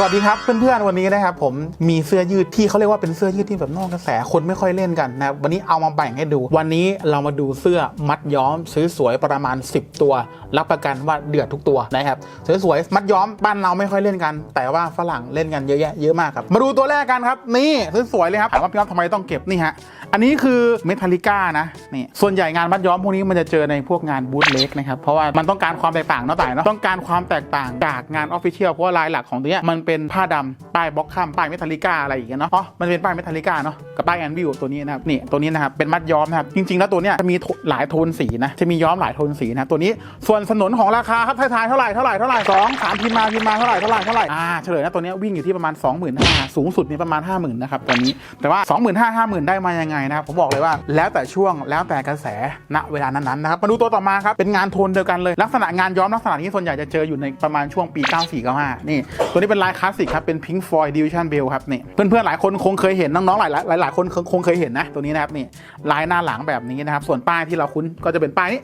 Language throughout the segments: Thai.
สวัสดีครับเพื่อนๆวันนี้นะครับผมมีเสื้อยืดที่เขาเรียกว่าเป็นเสื้อยืดที่แบบนอกกระแสคนไม่ค่อยเล่นกันนะครับวันนี้เอามาแบ่งให้ดู วันนี้เรามาดูเสื้อมัดย้อมสวยๆประมาณ 10 ตัว รับประกันว่าเดือดทุกตัวนะครับสวยๆมัดย้อมบ้านเราไม่ค่อยเล่นกัน แต่ว่าฝรั่งเล่นกันเยอะแยะเยอะมากครับมาดูตัวแรกกันครับนี่สวยๆเลยครับถามว่าพี่อ๊อฟทำไมต้องเก็บนี่ฮะอันนี้คือเมทัลลิก้านะนี่ส่วนใหญ่งานมัดย้อมพวกนี้มันจะเจอในพวกงานบูธเล็กนะครับเพราะว่ามันต้องการความแตกต่างเนาะแต่ายเนาะต้องการความแตกต่างจากงานออฟฟิเชียลเพราะว่าลายหลักของตัวเนี้ยมันเป็นผ้าดำป้ายบล็อกข้ามป้ายเมทัลลิก้าอะไรอย่างเงี้ยเนาะอ๋อมันเป็นป้ายเมทัลลิก้าเนาะกับป้ายแอนวิวตัวนี้นะครับนี่ตัวนี้นะครับเป็นมัดย้อมนะครับจริงๆ แล้วตัวเนี้ยจะมีหลายโทนสีนะจะมีย้อมหลายโทนสีนะตัวนี้ส่วนสนนของราคาครับทายๆเท่าไหร่เท่าไหร่เท่าไหร่สองสามพิมมาพิมมาเท่าไหร่เท่าไหร่เท่าไหร่อ่าเฉลยนะตัวนี้วิ่งอยู่ที่ประมาณ 25,000สูงสุดนี่ประมาณ 50,000นะครับตัวนี้แต่ว่า 25,000 50,000 ได้มายังไงนะครับผมบอกเลยว่าแล้วแต่ช่วงแล้วแต่กระแสณเวลานั้นๆนะครับมาดูตัวต่อมาครับเป็นงานโทนเดียวกันเลยลักษณะงานย้อมลักษณะนี้ส่วนใหญ่จะเจออยู่ในประมาณช่วงปี 94 95นี่ตัวนี้เป็นลายคลาสสิกครับ เป็น Pink Floyd Division Bell ครับนี่เพื่อนๆ หลายคนคงเคยเห็น น้องๆ หลายหลายหลายคนคงเคยเห็นนะ ตัวนี้นะครับนี่ลายหน้าหลังแบบนี้นะครับ ส่วนป้ายที่เราคุ้นก็จะเป็นป้ายนี้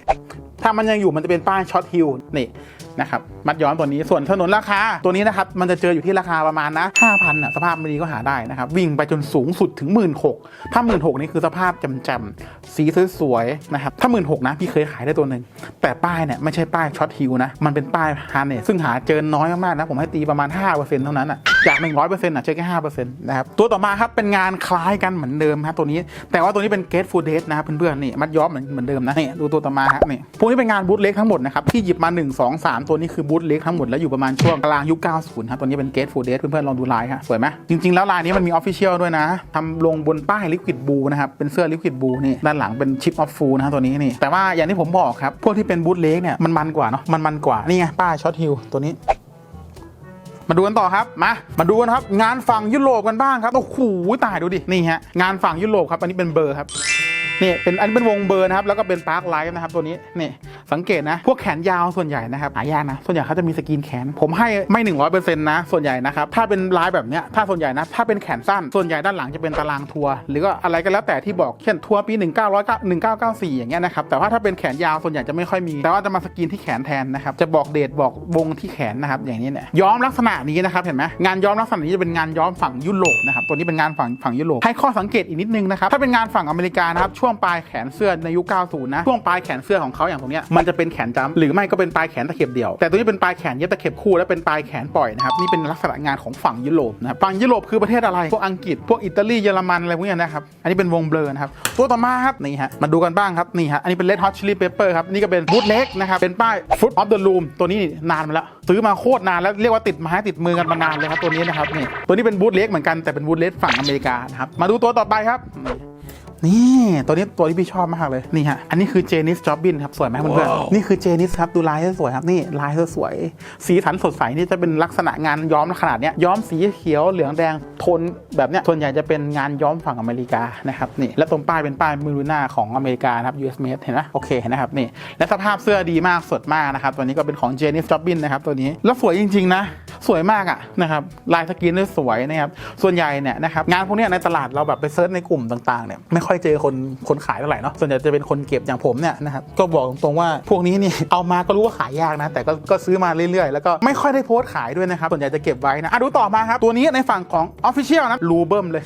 ถ้ามันยังอยู่มันจะเป็นป้ายช็อตฮิลนี่นะครับมัดย้อมตัวนี้ส่วนถนนราคาตัวนี้นะครับมันจะเจออยู่ที่ราคาประมาณนะ5,000อะสภาพไม่ดีก็หาได้นะครับ วิ่งไปจนสูงสุดถึง1 6ื่นถ้า1 6ื่นนี่คือสภาพจำๆสีสวยๆนะครับถ้า1 6ื่นนะพี่เคยขายได้ตัวหนึ่งแต่ป้ายเนี่ยไม่ใช่ป้ายช็อตฮิลนะมันเป็นป้ายฮาร์เนสซึ่งหาเจอน้อยมากๆนะผมให้ตีประมาณ5%เท่านั้นอะ จาก 100%อะเจอแค่5%นะครับตัวต่อมาครับเป็นงานคล้ายกันเหมือนเดิมครับตัวนี้ แต่ว่าตัวนี้เป็นเกตฟูเดสนะครับเพื่อนๆนี่มัดย้อมเหมือนเหมือนเดิมนะนี่ดูตัวต่อมาครับนี่พวกนี้เป็นงานบูธเล็กทั้งหมดนะครับที่หยิบมา 1 2 3 ตัวนี้คือบูธเล็กทั้งหมดแล้วอยู่ประมาณช่วงกลางยุค 90ครับตัวนี้เป็นเกตฟูเดสเพื่อนๆลองดูลายฮะสวยไหมจริงๆแล้วลายนี้มันมีออฟฟิเชียลด้วยนะทำลงบนป้ายลิควิดบูนะครับเป็นเสื้อลิควิดบูนี่ด้านหลังเป็นชิปออฟฟูนะตัวนี้นี่แต่ว่าอย่างที่ผมบอกครับพวกที่เป็นบูธเล็กเนี่ยมันมันกว่าเนาะมันมันกว่านี่ไงป้ายช็อตฮิลตัวนี้ มาดูกันต่อครับมามาดูกันครับ งานฝั่งยุโรปกันบ้างครับโอ้โหตายดูดินี่ฮะงานฝั่งยุโรปครับอันนี้เป็นเบอร์ครับ นี่เป็นอันเป็นวงเบอร์นะครับแล้วก็เป็นปาร์คไลท์นะครับตัวนี้นี่สังเกตนะ พวกแขนยาวส่วนใหญ่นะครับหายากนะส่วนใหญ่เขาจะมีสกรีนแขน ผมให้ไม่หนึ่งร้อยเปอร์เซ็นต์นะส่วนใหญ่นะครับถ้าเป็นลายแบบเนี้ยถ้าส่วนใหญ่นะถ้าเป็นแขนสั้นส่วนใหญ่ด้านหลังจะเป็นตารางทัวร์หรือก็อะไรก็แล้วแต่ที่บอกเช่นทัวร์ปี 1900 1994 อย่างเงี้ยนะครับแต่ว่าถ้าเป็นแขนยาวส่วนใหญ่จะไม่ค่อยมี แต่ว่าจะมาสกรีนที่แขนแทนนะครับจะบอกเดทบอกวงที่แขนนะครับอย่างนี้เนี่ยย้อมลักษณะนี้นะครับเห็นไหมงานย้อมลักษณะนี้จะเป็นงานย้อมฝั่งยุโรปนะครับตัวนี้เป็นงานฝั่งฝั่งยุโรปให้ข้อสังเกตอีกนิดนึงนะครับถ้าเป็นงานฝั่งอเมริกานะครับชวงปลายแขนเสื้อในยุค 90 นะ ช่วงปลายแขนเสื้อของเขาอย่างตรงเนี้ยมันจะเป็นแขนจ้ำหรือไม่ก็เป็นปลายแขนตะเข็บเดี่ยว แต่ตัวนี้เป็นปลายแขนเย็บตะเข็บคู่และเป็นปลายแขนปล่อยนะครับนี่เป็นลักษณะงานของฝั่งยุโรปนะครับฝั่งยุโรปคือประเทศอะไรพวกอังกฤษพวกอิตาลีเยอรมันอะไรพวกนี้นะครับอันนี้เป็นวงเบลอนะครับตัวต่อมาครับนี่ฮะมาดูกันบ้างครับนี่ฮะอันนี้เป็น Red Hot Chili Pepper ครับนี่ก็เป็นบูทเล็กนะครับเป็นป้าย Foot of the Room ตัวนี้นานมาแล้วซื้อมาโคตรนานแล้วเรียกว่าติดไม้ติดมือกันมานานเลยครับตัวนี้นะครับนี่ตัวนี้เป็นบูทเล็กเหมือนกันแต่เป็นบูทเล็กฝั่งอเมริกานะครับมาดูตัวต่อไปครับ นี่ตัวนี้ตัวที่พี่ชอบมากเลยนี่ฮะอันนี้คือเจนิสจ็อบบินครับสวยไหมเพื่อนๆนี่คือเจนิสครับดูลายสวยครับนี่ลายสวยสีสันสดใสนี่จะเป็นลักษณะงานย้อมขนาดเนี้ยย้อมสีเขียวเหลืองแดงโทนแบบเนี้ยส่วนใหญ่จะเป็นงานย้อมฝั่งอเมริกานะครับนี่และตรงป้ายเป็นป้ายมิรูน่าของอเมริกานะครับ US made เห็นไหมโอเคนะครับนี่และสภาพเสื้อดีมากสดมากนะครับตัวนี้ก็เป็นของเจนิสจ็อบบินนะครับตัวนี้แล้วสวยจริงๆนะ สวยมากอะนะครับลายสกรีนด้วยสวยนะครับส่วนใหญ่เนี่ยนะครับงานพวกนี้ในตลาดเราแบบไปเซิร์ชในกลุ่มต่างๆเนี่ยไม่ค่อยเจอคนคนขายเท่าไหร่เนาะส่วนใหญ่จะเป็นคนเก็บอย่างผมเนี่ยนะครับก็บอกตรงๆว่าพวกนี้นี่เอามาก็รู้ว่าขายยากนะแต่ก็ก็ซื้อมาเรื่อยๆ แล้วก็ไม่ค่อยได้โพสต์ขายด้วยนะครับส่วนใหญ่จะเก็บไว้นะอะดูต่อมาครับตัวนี้ในฝั่งของ Official นะรูเบิ้มเลย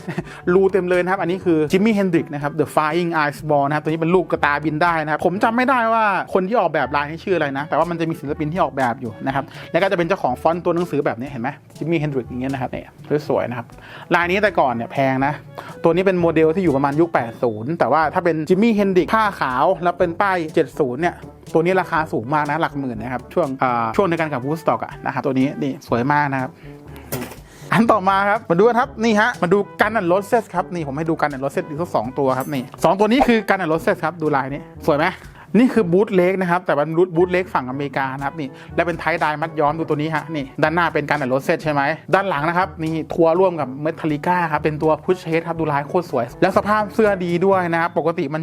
รูเต็มเลยนะครับอันนี้คือจิมมี่เฮนดริกนะครับ The Flying Ice Ball นะครับตัวนี้เป็นลูกกระตาบินได้นะครับผมจำไม่ได้ว่าคนที่ออกแบบลายนี้ชื่ออะไรนะแต่ว่ามันจะมีศิลปินที่ออกแบบอยู่นะครับแล้วก็จะเป็นเจ้าของฟอนต์ตัวหนังสือแบบนี้เห็นไหมจิมมี่เฮนดริกอย่างเงี้ยนะครับเนี่ยสวยๆนะครับลายนี้แต่ก่อนเนี่ยแพงนะ ตัวนี้เป็นโมเดลที่อยู่ประมาณยุค 80 แต่ว่าถ้าเป็นจิมมี่เฮนดริกผ้าขาวแล้วเป็นป้าย 70 เนี่ยตัวนี้ราคาสูงมากนะหลักหมื่นนะครับช่วงช่วงในการกับบูสต็อกอะนะครับตัวนี้นี่สวยมากนะครับอันต่อมาครับมาดูกันครับนี่ฮะมาดูกันอันโรสเซสครับนี่ผมให้ดูกันอันโรสเซสอีกสักสองตัวครับนี่สองตัวนี้คือกันอันโรสเซสครับดูลายนี้สวยไหม นี่คือบูทเล็กนะครับ แต่เป็นบูทเล็กฝั่งอเมริกานะครับนี่ และเป็นไทดายมัดย้อมดูตัวนี้ฮะนี่ ด้านหน้าเป็นการแต่รถเซตใช่ไหม ด้านหลังนะครับนี่ทัวร์ร่วมกับเมทัลลิก้าครับเป็นตัวพุชเชสครับดูลายโคตรสวย แล้วสภาพเสื้อดีด้วยนะครับปกติมัน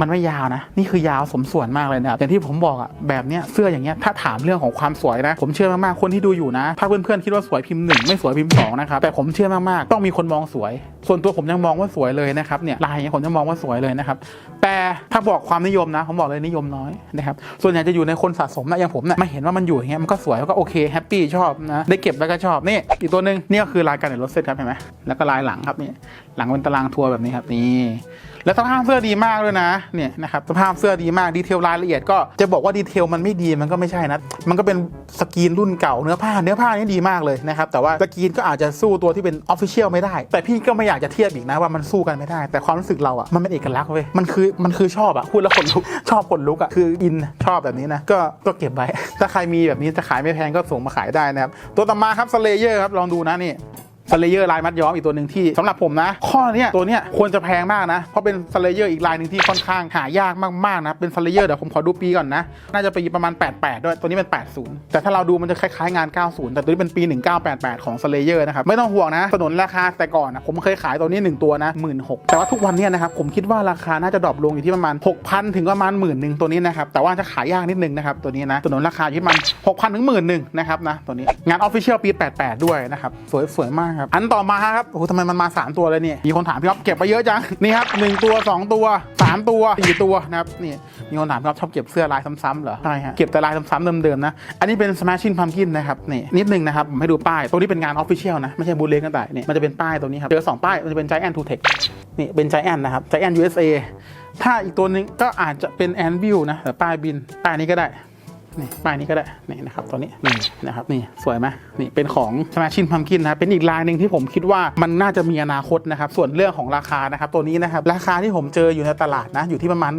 มันไม่ยาวนะ นี่คือยาวสมส่วนมากเลยนะครับอย่างที่ผมบอกอะแบบเนี้ยเสื้ออย่างเงี้ยถ้าถามเรื่องของความสวยนะ ผมเชื่อมากๆคนที่ดูอยู่นะ ถ้าเพื่อนๆคิดว่าสวยพิมพ์หนึ่งไม่สวยพิมพ์สองนะครับแต่ผมเชื่อมากๆต้องมีคนมองสวย ส่วนตัวผมยังมองว่าสวยเลยนะครับเนี่ยลายอย่างเงี้ยผมยังมองว่าสวยเลยนะครับแต่ถ้าบอกความนิยมนะ ผมบอกเลยนิยมน้อยนะครับส่วนใหญ่จะอยู่ในคนสะสมนะอย่างผมเนี่ยมาเห็นว่ามันอยู่อย่างเงี้ยมันก็สวยแล้วก็โอเคแฮปปี้ชอบนะได้เก็บแล้วก็ชอบนี่อีกตัวหนึ่งนี่ก็คือลายการเดินรถเซ็ตครับเห็นไหมแล้วก็ลายหลังครับนี่หลังเป็นตารางทัวร์แบบนี้ครับนี่ แล้วสภาพเสื้อดีมากด้วยนะเนี่ยนะครับสภาพเสื้อดีมากดีเทลรายละเอียดก็จะบอกว่าดีเทลมันไม่ดีมันก็ไม่ใช่นะมันก็เป็นสกรีนรุ่นเก่าเนื้อผ้าเนื้อผ้านี่ดีมากเลยนะครับแต่ว่าสกรีนก็อาจจะสู้ตัวที่เป็นออฟฟิเชียลไม่ได้ แต่พี่ก็ไม่อยากจะเทียบอีกนะว่ามันสู้กันไม่ได้ แต่ความรู้สึกเราอะมันเป็นเอกลักษณ์เว้ยมันคือมันคือชอบอะพูดแล้วขนลุกชอบขนลุกอะคืออินชอบแบบนี้นะก็ก็เก็บไว้ถ้าใครมีแบบนี้จะขายไม่แพงก็ส่งมาขายได้นะครับตัวต่อมาครับสเลเยอร์ครับลองดูนะนี่ สเลเยอร์ลายมัดย้อมอีกตัวหนึ่งที่สำหรับผมนะ ข้อเนี้ยตัวเนี้ยควรจะแพงมากนะ เพราะเป็นสเลเยอร์อีกลายหนึ่งที่ค่อนข้างหายากมากๆนะ เป็นสเลเยอร์เดี๋ยวผมขอดูปีก่อนนะ น่าจะปีประมาณ 88 ด้วยตัวนี้เป็น 80 แต่ถ้าเราดูมันจะคล้ายๆงาน 90 แต่ตัวนี้เป็นปี 1988 ของสเลเยอร์นะครับไม่ต้องห่วงนะสนนราคาแต่ก่อนนะผมเคยขายตัวนี้ 1 ตัวนะ16,000แต่ว่าทุกวันเนี้ยนะครับผมคิดว่าราคาน่าจะดรอปลงอยู่ที่ประมาณ 6,000 ถึงประมาณหมื่นหนึ่งตัวนี้นะครับแต่ว่าจะขายยากนิดนึงนะครับตัวนี้นะสนนราคาที่มาณ6,000ถึงหมื่นหนึ่งนะครับนะตัวนี้งานออฟฟิเชียลปี 88 ด้วยนะครับสวยสวยมากครับ อันต่อมาครับโอ้โหทำไมมันมา 3 ตัวเลยเนี่ย มีคนถามพี่อ๊อฟเก็บไปเยอะจัง นี่ครับหนึ่งตัว 2 ตัว 3 ตัว 4 ตัวนะครับ นี่ มีคนถามพี่อ๊อฟชอบเก็บเสื้อลายซ้ำๆเหรอ ใช่ฮะ เก็บแต่ลายซ้ำๆเดิมๆนะ อันนี้เป็น Smashing Pumpkin นะครับ นี่ นิดนึงนะครับผมให้ดูป้าย ตัวนี้เป็นงานออฟฟิเชียลนะ ไม่ใช่บูเล็กกันแต่นี่มันจะเป็นป้ายตัวนี้ครับ เจอสองป้าย มันจะเป็น Giant Two Tech นี่ เป็น Giant นะครับ Giant USA ถ้าอีกตัวหนึงก็อาจจะเป็น Anvil นะแต่ป้ายบินป้ายนี้ก็ได้ นี่ป้ายนี้ก็ได้นี่นะครับตัวนี้นี่นะครับนี่สวยไหมนี่เป็นของ Smashing Pumpkin นะครับเป็นอีกลายหนึ่งที่ผมคิดว่ามันน่าจะมีอนาคตนะครับส่วนเรื่องของราคานะครับตัวนี้นะครับราคาที่ผมเจออยู่ในตลาดนะอยู่ที่ประมาณ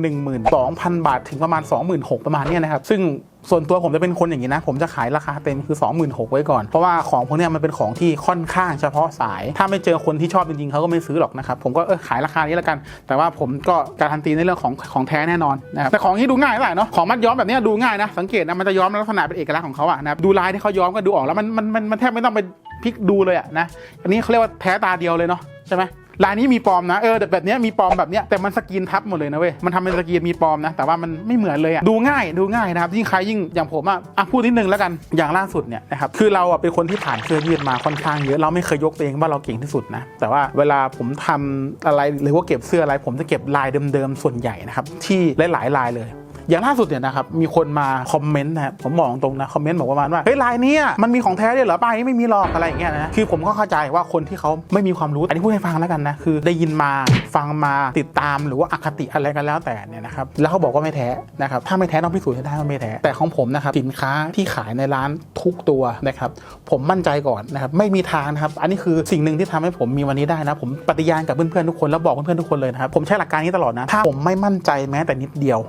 12,000 บาท ถึงประมาณ 26,000 ประมาณเนี้ยนะครับซึ่ง ส่วนตัวผมจะเป็นคนอย่างนี้นะ ผมจะขายราคาเต็มคือ 26,000ไว้ก่อน เพราะว่าของพวกนี้มันเป็นของที่ค่อนข้างเฉพาะสาย ถ้าไม่เจอคนที่ชอบจริงๆเขาก็ไม่ซื้อหรอกนะครับ ผมก็เออขายราคานี้แล้วกัน แต่ว่าผมก็การันตีในเรื่องของของแท้แน่นอนนะครับแต่ของที่ดูง่ายเท่าไรเนาะของมัดย้อมแบบนี้ดูง่ายนะสังเกตนะมันจะย้อมลักษณะเป็นเอกลักษณ์ของเขาอะนะครับดูลายที่เขาย้อมก็ดูออกแล้วมันมันมันมันแทบไม่ต้องไปพลิกดูเลยอะนะอันนี้เขาเรียกว่าแท้ตาเดียวเลยเนาะใช่ไหม ลายนี้มีปลอมนะเออแต่แบบเนี้ยมีปลอมแบบเนี้ยแต่มันสกรีนทับหมดเลยนะเว้ยมันทำเป็นสกรีนมีปลอมนะ แต่ว่ามันไม่เหมือนเลยอะดูง่ายดูง่ายนะครับยิ่งใครยิ่งอย่างผมอะอะพูดนิดนึงแล้วกันอย่างล่าสุดเนี่ยนะครับคือเราอะเป็นคนที่ผ่านเสื้องยืดมาค่อนข้างเยอะเราไม่เคยยกตัวเองว่าเราเก่งที่สุดนะแต่ว่าเวลาผมทำอะไรหรือว่าเก็บเสื้ออะไร ผมจะเก็บลายเดิมๆส่วนใหญ่นะครับที่หลายๆลายเลย อย่างล่าสุดเนี่ยนะครับมีคนมาคอมเมนต์นะครับผมมองตรงนะคอมเมนต์บอกประมาณว่าเฮ้ยลายนี้มันมีของแท้ด้วยเหรอป้ายไม่มีหรอกอะไรอย่างเงี้ยนะคือผมก็เข้าใจว่าคนที่เขาไม่มีความรู้อันนี้พูดให้ฟังแล้วกันนะคือได้ยินมาฟังมาติดตามหรือว่าอคติอะไรกันแล้วแต่เนี่ยนะครับแล้วเขาบอกว่าไม่แท้นะครับถ้าไม่แท้ต้องพิสูจน์ให้ได้ว่าไม่แท้แต่ของผมนะครับสินค้าที่ขายในร้านทุกตัวนะครับผมมั่นใจก่อนนะครับไม่มีทางนะครับอันนี้คือสิ่งหนึ่งที่ทำให้ผมมีวันนี้ได้นะผมปฏิญาณกับเพื่อนๆทุกคนแล้วบอกเพื่อนๆทุกคนเลยนะครับผมใช้หลักการนี้ตลอดนะถ้าผมไม่มั่นใจแม้แต่นิดเดียว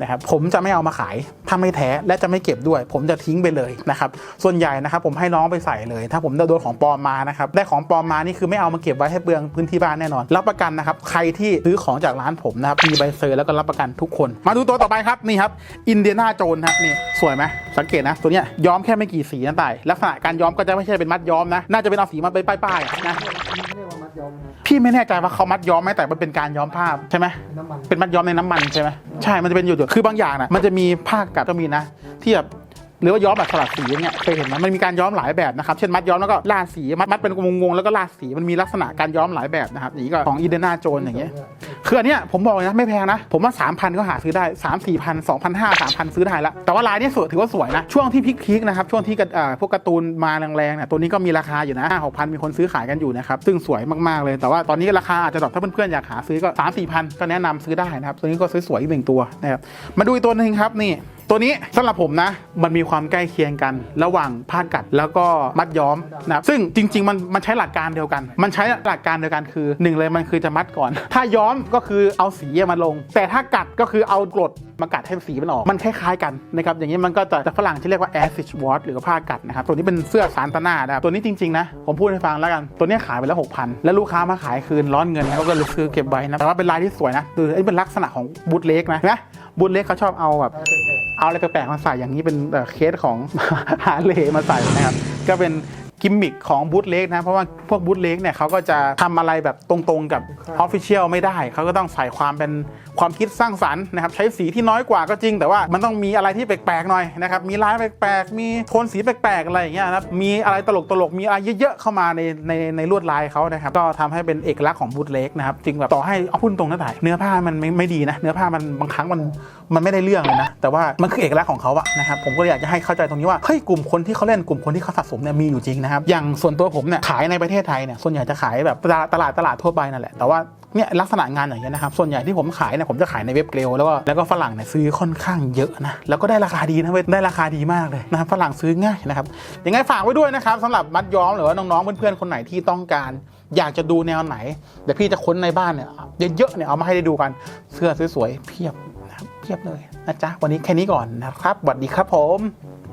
นะครับผมจะไม่เอามาขายถ้าไม่แท้และจะไม่เก็บด้วย ผมจะทิ้งไปเลยนะครับส่วนใหญ่นะครับผมให้น้องไปใส่เลย ถ้าผมโดนของปลอมมานะครับได้ของปลอมมานี่คือไม่เอามาเก็บไว้ให้เปลืองพื้นที่บ้านแน่นอน รับประกันนะครับใครที่ซื้อของจากร้านผมนะครับมีใบเซอร์แล้วก็รับประกันทุกคน มาดูตัวต่อไปครับนี่ครับอินเดียนาโจนครับนี่สวยไหมสังเกตนะตัวเนี้ยย้อมแค่ไม่กี่สีนะแต่ลักษณะการย้อมก็จะไม่ใช่เป็นมัดย้อมนะ น่าจะเป็นเอาสีมาเป็นป้ายๆนะเรียกว่ามัดย้อมนะพี่ไม่แน่ใจว่าเขามัดย้อมไหมแต่มันเป็นการย้อมผ้าใช่ไหมเป็นน้ำมันเป็นมัดย้อมในน้ำมันใช่ไหมใช่มันจะเป็นหยดๆคือบางอย่างนะมันจะมีผ้ากัดก็มีนะที่แบบหรือว่าย้อมแบบสลัดสีอย่างเงี้ยเคยเห็นไหมมันมีการย้อมหลายแบบนะครับ เช่นมัดย้อมแล้วก็ลาดสีมัดมัดเป็นวงๆแล้วก็ลาดสีมันมีลักษณะการย้อมหลายแบบนะครับอย่างนี้ก็ของอีเดนาโจนอย่างเงี้ย คืออันเนี้ยผมบอกเลยนะไม่แพงนะ ผมว่า3,000ก็หาซื้อได้3 4 0 0 0 2,500 3,000ซื้อได้แล้วแต่ว่าลายเนี้ยสวยถือว่าสวยนะช่วงที่พีคๆนะครับช่วงที่กระอ่าพวกการ์ตูนมาแรงๆเนี่ยตัวนี้ก็มีราคาอยู่นะ5 6 0 0มีคนซื้อขายกันอยู่นะครับซึ่งสวยมากๆเลยแต่ว่าตอนนี้ราคาอาจจะดรอปถ้าเพื่อนๆอยากหาซื้อก็3 4 0 0 0ก็แนะนำซื้อได้นะครับตัวนี้ก็สวยๆอีกหนึ่งตัวนะครับมาดูอีกตัวหนึ่งครับนี่ ตัวนี้สำหรับผมนะ มันมีความใกล้เคียงกันระหว่างผ้ากัดแล้วก็มัดย้อมนะครับซึ่งจริง ๆ มันมันใช้หลักการเดียวกัน มันใช้หลักการเดียวกันคือหนึ่งเลยมันคือจะมัดก่อน ถ้าย้อมก็คือเอาสีมาลง แต่ถ้ากัดก็คือเอากรดมากัดให้สีมันออก มันคล้ายๆกันนะครับอย่างนี้มันก็จะแต่ฝรั่งที่เรียกว่า acid wash หรือว่าผ้ากัดนะครับตัวนี้เป็นเสื้อซานตาน่านะครับตัวนี้จริงๆนะผมพูดให้ฟังแล้วกันตัวนี้ขายไปแล้ว6,000แล้วลูกค้ามาขายคืนร้อนเงินเขาก็เลยซื้อเก็บไว้นะแต่ว่าเป็นลายที่สวยนะคือไอ้เป็นลักษณะของบูทเล็กนะนไหมบูทเล็กเขาชอบเอาแบบ เอาอะไรแปลกๆมาใส่อย่างนี้เป็นเคสของฮาร์เลมาใส่นะครับ ก็เป็น กิมมิคของบูธเล็กนะ เพราะว่าพวกบูธเล็กเนี่ยเขาก็จะทำอะไรแบบตรงๆกับออฟฟิเชียลไม่ได้ เขาก็ต้องใส่ความเป็นควความคิดสร้างสรรค์นะครับใช้สีที่น้อยกว่าก็จริง แต่ว่ามันต้องมีอะไรที่แปลกๆหน่อยนะครับมีลายแปลกๆ มีโทนสีแปลกๆอะไรอย่างเงี้ยนะครับมีอะไรตลกๆมีอะไรเยอะๆเข้ามาในในในลวดลายเขานะครับก็ทำให้เป็นเอกลักษณ์ของบูทเล็กนะครับจริงแบบต่อให้เอาพุ่นตรงนั่นถ่ายเนื้อผ้ามันไม่ไม่ดีนะเนื้อผ้ามันบางครั้งมันมันไม่ได้เรื่องเลยนะแต่ว่ามันคือเอกลักษณ์ของเขาอะนะครับผมก็เลยอยากจะให้เข้าใจตรงนี้ว่าเฮ้ยกลุ่มคนที่เขาเล่นกลุ่มคนที่เขาสะสมเนี่ยมีอยู่จริงนะครับ อย่างส่วนตัวผมเนี่ยขายในประเทศไทยเนี่ยส่วนใหญ่จะขายแบบตลาดตลาดตลาดทั่วไปนั่นแหละแต่ว่าเนี่ยลักษณะงานอย่างเงี้ยนะครับส่วนใหญ่ที่ผมขายเนี่ยผมจะขายในเว็บเกลแล้วก็แล้วก็ฝรั่งเนี่ยซื้อค่อนข้างเยอะนะแล้วก็ได้ราคาดีนะเว้ยได้ราคาดีมากเลยนะครับฝรั่งซื้อง่ายนะครับยังไงฝากไว้ด้วยนะครับสำหรับมัดย้อมหรือว่าน้องๆเพื่อนๆคนไหนที่ต้องการ อยากจะดูแนวไหนเดี๋ยวพี่จะค้นในบ้านเนี่ยเยอะๆเนี่ยเอามาให้ได้ดูกันเสื้อสวยๆเพียบนะครับเพียบเลยนะจ๊ะวันนี้แค่นี้ก่อนนะครับสวัสดีครับผม